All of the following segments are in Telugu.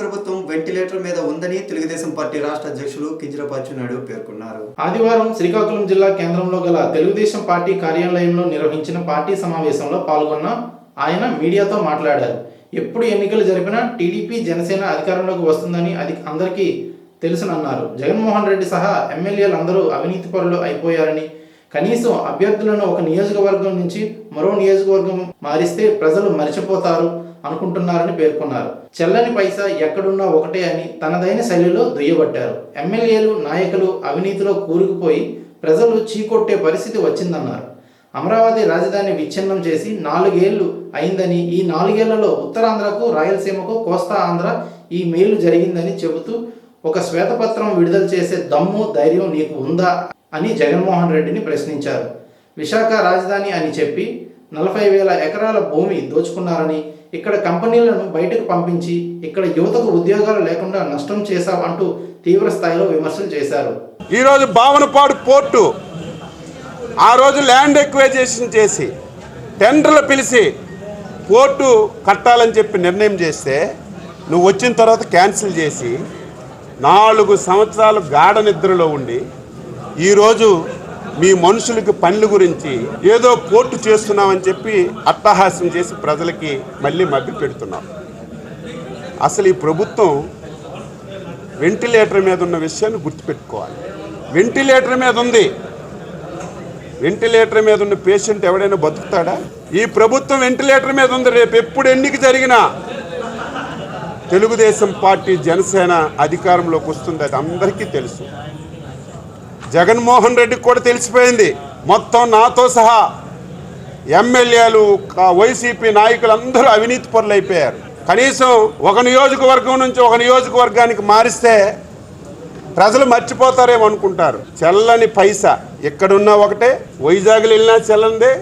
ప్రభుత్వం వెంటిలేటర్ మీద ఉందని తెలుగుదేశం పార్టీ రాష్ట్ర అధ్యక్షులు కింజరపాచు నాయుడు పేర్కొన్నారు. ఆదివారం శ్రీకాకుళం జిల్లా కేంద్రంలో గల తెలుగుదేశం పార్టీ కార్యాలయంలో నిర్వహించిన పార్టీ సమావేశంలో పాల్గొన్న ఆయన మీడియాతో మాట్లాడారు. ఎప్పుడు ఎన్నికలు జరిపినా టీడీపీ జనసేన అధికారంలోకి వస్తుందని అది అందరికీ తెలుసునన్నారు. జగన్మోహన్ రెడ్డి సహా ఎమ్మెల్యేలు అందరూ అవినీతి పరులు అయిపోయారని కనీసం అభ్యర్థులను ఒక నియోజకవర్గం నుంచి మరో నియోజకవర్గం మారిస్తే ప్రజలు మరిచిపోతారు అనుకుంటున్నారని పేర్కొన్నారు. చెల్లని పైసా ఎక్కడున్నా ఒకటే అని తనదైన శైలిలో దుయ్యబట్టారు. ఎమ్మెల్యేలు నాయకులు అవినీతిలో కూరుకుపోయి ప్రజలు చీకొట్టే పరిస్థితి వచ్చిందన్నారు. అమరావతి రాజధాని విచ్ఛిన్నం చేసి నాలుగేళ్ళు అయిందని ఈ నాలుగేళ్ళలో ఉత్తరాంధ్రకు రాయలసీమకు కోస్తా ఆంధ్ర ఈ మేలు జరిగిందని చెబుతూ ఒక శ్వేతపత్రం విడుదల చేసే దమ్ము ధైర్యం నీకు ఉందా? అని జగన్మోహన్ రెడ్డిని ప్రశ్నించారు. విశాఖ రాజధాని అని చెప్పి నలభై వేల ఎకరాల భూమి దోచుకున్నారని ఇక్కడ కంపెనీలను బయటకు పంపించి ఇక్కడ యువతకు ఉద్యోగాలు లేకుండా నష్టం చేశావంటూ తీవ్ర స్థాయిలో విమర్శలు చేశారు. ఈరోజు భావనపాడు పోర్టు ఆ రోజు ల్యాండ్ ఎక్వైజేషన్ చేసి టెండర్లు పిలిచి పోర్టు కట్టాలని చెప్పి నిర్ణయం చేస్తే నువ్వు వచ్చిన తర్వాత క్యాన్సిల్ చేసి నాలుగు సంవత్సరాలు గాఢ నిద్రలో ఉండి ఈరోజు మీ మనుషులకి పనుల గురించి ఏదో పోర్టు చేస్తున్నామని చెప్పి అట్టహాస్యం చేసి ప్రజలకి మళ్ళీ మభ్య పెడుతున్నాం. అసలు ఈ ప్రభుత్వం వెంటిలేటర్ మీద ఉన్న విషయాన్ని గుర్తుపెట్టుకోవాలి. వెంటిలేటర్ మీద ఉంది. వెంటిలేటర్ మీద ఉన్న పేషెంట్ ఎవడైనా బతుకుతాడా? ఈ ప్రభుత్వం వెంటిలేటర్ మీద ఉంది. రేపు ఎప్పుడు ఎన్నిక జరిగినా తెలుగుదేశం పార్టీ జనసేన అధికారంలోకి వస్తుంది. అది అందరికీ తెలుసు. జగన్మోహన్ రెడ్డికి కూడా తెలిసిపోయింది. మొత్తం నాతో సహా ఎమ్మెల్యేలు వైసీపీ నాయకులు అందరూ అవినీతి పరులు అయిపోయారు. కనీసం ఒక నియోజకవర్గం నుంచి ఒక నియోజకవర్గానికి మారిస్తే ప్రజలు మర్చిపోతారేమో అనుకుంటారు. చెల్లని పైసా ఎక్కడున్నా ఒకటే వైజాగ్లో వెళ్ళినా చెల్లందే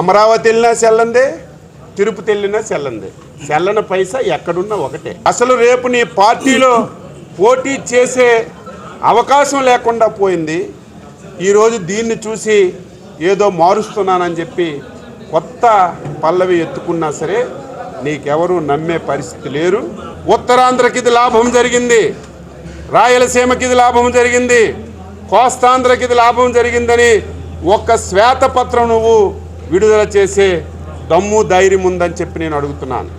అమరావతి వెళ్ళినా చెల్లందే తిరుపతి వెళ్ళినా చెల్లందే. చెల్లని పైసా ఎక్కడున్నా ఒకటే. అసలు రేపు నీ పార్టీలో పోటీ చేసే అవకాశం లేకుండా పోయింది. ఈరోజు దీన్ని చూసి ఏదో మారుస్తున్నానని చెప్పి కొత్త పల్లవి ఎత్తుకున్నా సరే నీకెవరు నమ్మే పరిస్థితి లేరు. ఉత్తరాంధ్రకి ఇది లాభం జరిగింది. రాయలసీమకి ఇది లాభం జరిగింది. కోస్తాంధ్రకి ఇది లాభం జరిగిందని ఒక్క శ్వేతపత్రం నువ్వు విడుదల చేసే దమ్ము ధైర్యం ఉందని చెప్పి నేను అడుగుతున్నాను.